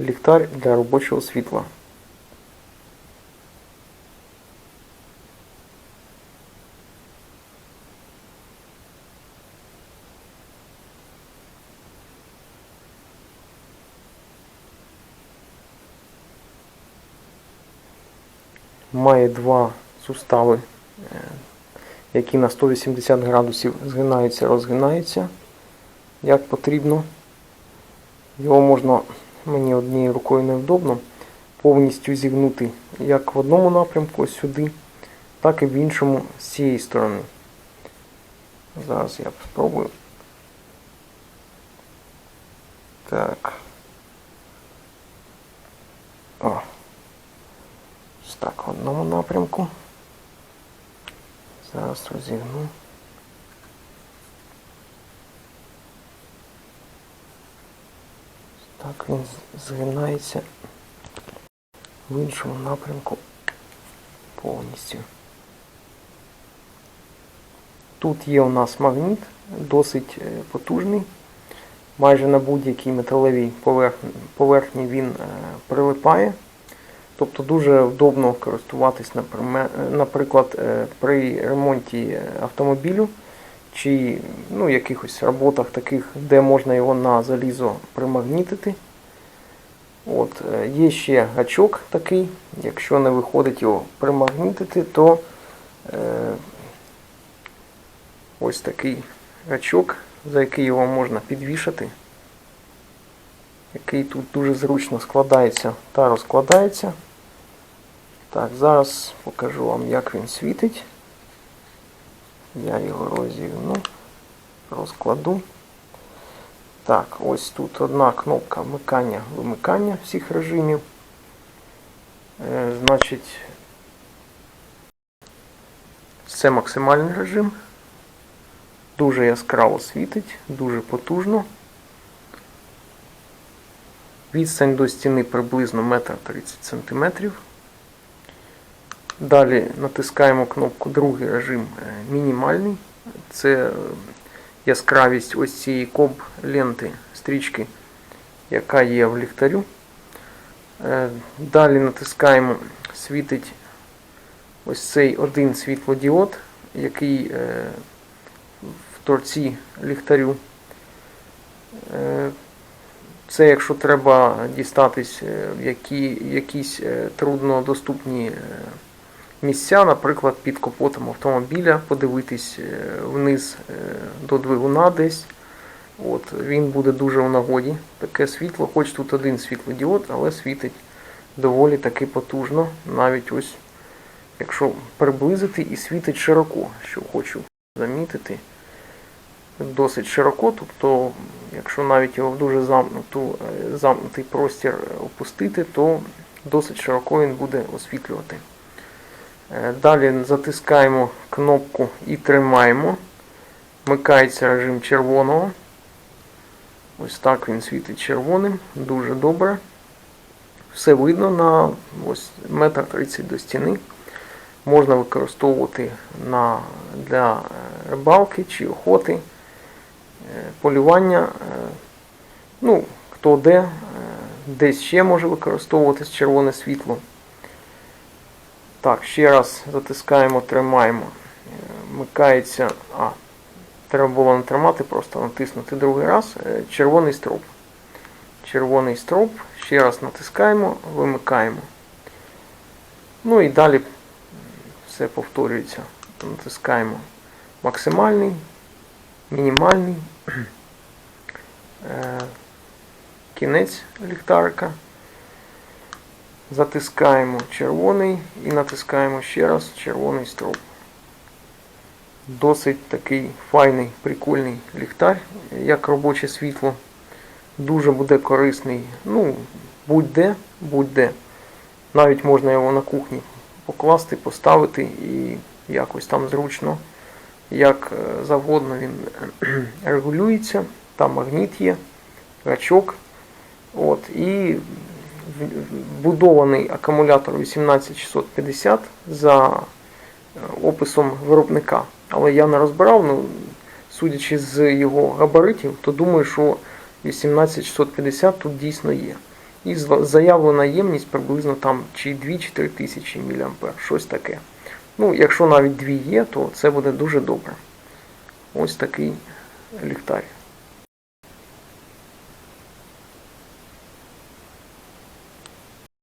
ліхтар для робочого світла. Має два сустави, е, які на 180 градусів згинаються, розгинаються як потрібно. Його можна, мені однією рукою невдобно, повністю зігнути як в одному напрямку, ось сюди, так і в іншому з цієї сторони. Зараз я спробую. Так. О. Ось так, в одному напрямку. Зараз розігну. Так він згинається в іншому напрямку повністю. Тут є у нас магніт, досить е, потужний. Майже на будь-якій металевій поверхні, він е, прилипає. Тобто дуже вдобно користуватись, наприклад, е, при ремонті автомобілю чи ну, якихось роботах таких, де можна його на залізо примагнітити. От, е, є ще гачок такий, якщо не виходить його примагнітити, то е, ось такий гачок, за який його можна підвішати, який тут дуже зручно складається та розкладається. Так, зараз покажу вам, як він світить. Я його розігну, розкладу. Так, ось тут одна кнопка вмикання, вимикання всіх режимів. Е, значить, це максимальний режим. Дуже яскраво світить, дуже потужно. Відстань до стіни приблизно 1,30 см. Далі натискаємо кнопку другий режим е, мінімальний. Це е, яскравість ось цієї коб ленти стрічки, яка є в ліхтарю. Е, Далі натискаємо світить ось цей один світлодіод, який в торці ліхтарю. Це якщо треба дістатись в які, якісь труднодоступні місця, наприклад, під капотом автомобіля, подивитись е, вниз е, до двигуна десь. От, він буде дуже в нагоді. Таке світло, хоч тут один світлодіод, але світить доволі таки потужно. Навіть ось, якщо приблизити і світить широко, що хочу замітити. Досить широко, тобто, якщо навіть його в дуже замкнуту, е, замкнутий простір опустити, то досить широко він буде освітлювати. Е, Далі затискаємо кнопку і тримаємо. Вмикається режим червоного. Ось так він світить червоним, дуже добре. Все видно на ось метр 30 до стіни. Можна використовувати на, для е, рибалки чи охоти, е, полювання. Ну, хто де, десь ще може використовуватись червоне світло. Так, ще раз затискаємо, тримаємо. Е, Вмикається. А, треба було не тримати, просто натиснути другий раз. Е, Червоний строп. Червоний строп. Ще раз натискаємо, вимикаємо. Ну і далі все повторюється. Натискаємо максимальний, мінімальний. Е, Кінець ліхтарика. Затискаємо червоний і натискаємо ще раз червоний строп. Досить такий файний, прикольний ліхтар, як робоче світло. Дуже буде корисний. Ну, будь-де, будь-де. Навіть можна його на кухні покласти, поставити і якось там зручно, як е, завгодно він регулюється. Там магніт є, гачок. От, і вбудований акумулятор 18650 за е, описом виробника. Але я не розбирав, ну, судячи з його габаритів, то думаю, що 18650 тут дійсно є. І заявлена ємність приблизно там чи 2 чи 3 тисячі мА, щось таке. Ну, якщо навіть дві є, то це буде дуже добре. Ось такий ліхтар.